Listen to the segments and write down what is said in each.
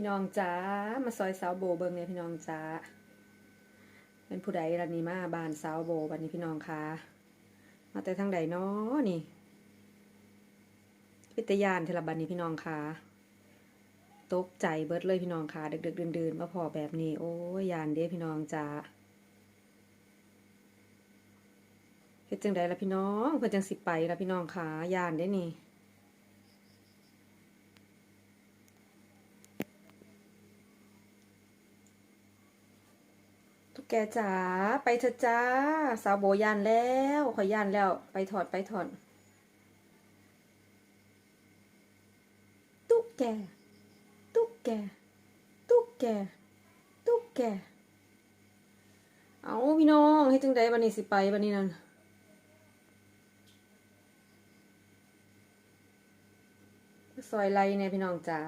พี่น้องจ้ามาซอยสาวโบเบิงเนี่ยพี่น้องจ้าเป็นผู้ใดรันนี้มาบานสาวโบบันนี้พี่น้องคะมาแต่ทางใดเนาะนี่พิตยานเทละบันนี้พี่น้องคะตกใจเบิดเลยพี่น้องคะดึกๆดื่นๆมาพอแบบนี้ โอ้ยยานเด้พี่น้องจ้าเฮ็ดจังใดล่ะพี่น้องเพิ่นจังสิไปล่ะพี่น้องคะยานเด้นี่ ทุกแกจ๋าไปเถอะจ้า สาวโบยานแล้วขอยานแล้วไปถอดไปถอดตุ๊กแก ตุ๊กแก ตุ๊กแก ตุ๊กแก เอาพี่น้องให้จังใดบันนี้สิไปบันนี้นั่นซอยไรเนี่ยพี่น้องจ๋า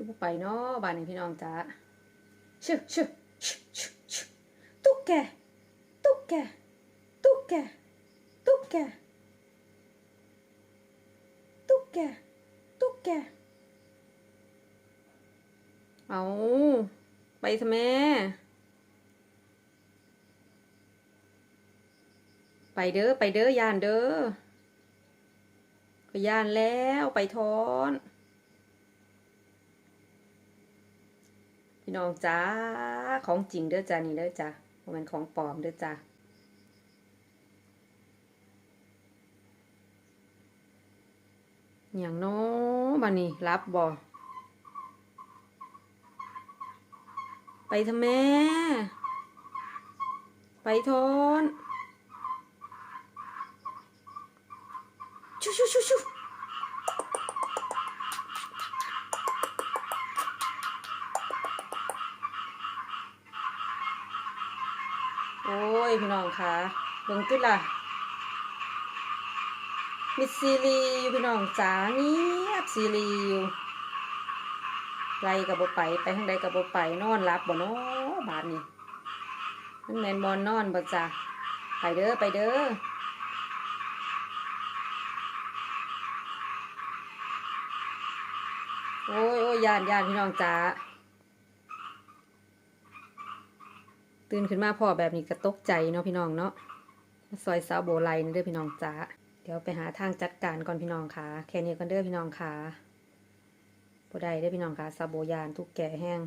คือผู้ไปเนาะบ้านนี้พี่น้องจ้าชื่อชื่อชื่อชื่อชื่อตุ๊กแก ตุ๊กแก ตุ๊กแก ตุ๊กแก ตุ๊กแก ตุ๊กแก เอาไปทำไมไปเด้อ ไปเด้อยานเด้อก็ยานแล้วไปทอน พี่น้องจ้าของจริงเด้อจ้านี่เด้อจ้าบ่แมันของปลอมเด้อจ้าอย่างน้อบันนี้รับบ่ไปทำแม่ ไปทนชูชูชูชู พี่น้องคะเบิ่งติล่ะมิดซีรีอยู่พี่น้องจ๋าเงียบซีรีอยู่ไรกับบ่ไปไปทางใดกับบ่ไปนอนรับบ่เนาะบาดนี้มันแมนบอนนอนบ่จ้ะไปเด้อไปเด้อโอ้ยโอ้ยยานยานพี่น้องจ๋า ตื่นขึ้นมาพ่อแบบนี้ก็ตกใจเนาะพี่น้องเนาะซอยสาวโบไลนี่เด้อพี่น้องจ้าเดี๋ยวไปหาทางจัดการก่อนพี่น้องค่ะ แค่นี้ก่อนเด้อพี่น้องค่ะบ่ได้เด้อพี่น้องค่ะสาวโบยานทุกแก่แห้ง